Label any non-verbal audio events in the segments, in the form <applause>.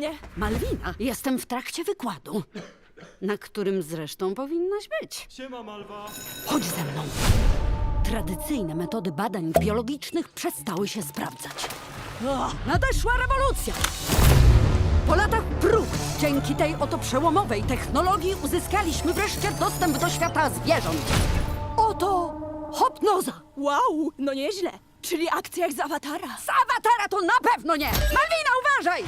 mnie! Malwina, jestem w trakcie wykładu, na którym zresztą powinnaś być. Siema, Malwa. Chodź ze mną. Tradycyjne metody badań biologicznych przestały się sprawdzać. O, nadeszła rewolucja! Po latach prób, dzięki tej oto przełomowej technologii uzyskaliśmy wreszcie dostęp do świata zwierząt. Oto hopnoza! Wow, no nieźle. Czyli akcja jak z awatara. Z awatara to na pewno nie! Malwina, uważaj!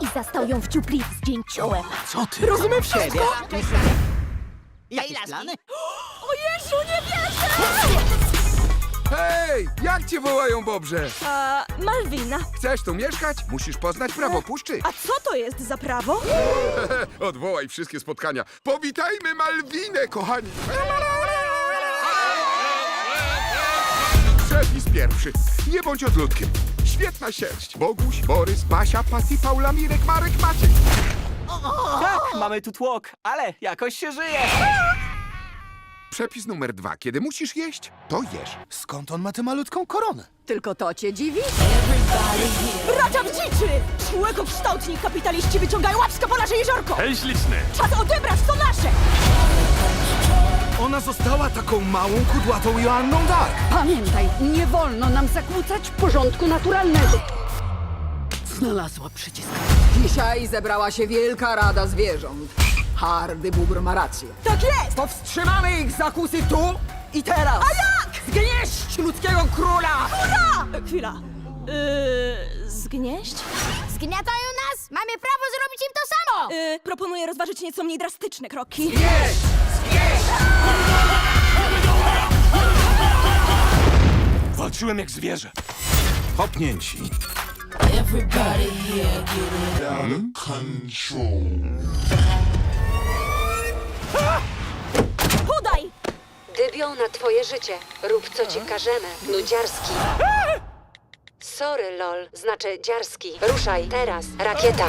I zastał ją w dziupli z dzięciołem. Co ty? Rozumiem wszystko! Jakieś plany? <gasps> O Jezu, nie wierzę! Hej, jak cię wołają, Bobrze? A, Malwina, Chcesz tu mieszkać? Musisz poznać prawo puszczy. a co to jest za prawo? <laughs> Odwołaj wszystkie spotkania. Powitajmy Malwinę, kochani! Pierwszy. Nie bądź odludkiem. Świetna sierść. Boguś, Borys, Basia, Pati, Paula, Mirek, Marek, Maciek. Tak, mamy tu tłok, ale jakoś się żyje. Przepis numer dwa. Kiedy musisz jeść, to jesz. Skąd on ma tę malutką koronę? Tylko to cię dziwi? Bracia w dziczy! Człekokształtni kapitaliści wyciągają łapska po nasze jeziorko! Hej, śliczny. Czas odebrać! Ona została taką małą, kudłatą Joanną Dark. Pamiętaj, nie wolno nam zakłócać porządku naturalnego. Znalazła przycisk. Dzisiaj zebrała się Wielka Rada Zwierząt. Hardy Bubr ma rację. Tak jest! Powstrzymamy ich zakusy tu i teraz! A jak? Zgnieść ludzkiego króla! E, Chwila. Yy, zgnieść? Zgniatają nas! Mamy prawo zrobić im to samo! Yy, proponuję rozważyć nieco mniej drastyczne kroki. Walczyłem jak zwierzę. Hopnięci. Podaj! Dybią na twoje życie. Rób co ci każemy. Nudziarski. Sorry, lol. Znaczy dziarski. Ruszaj, teraz. Rakieta.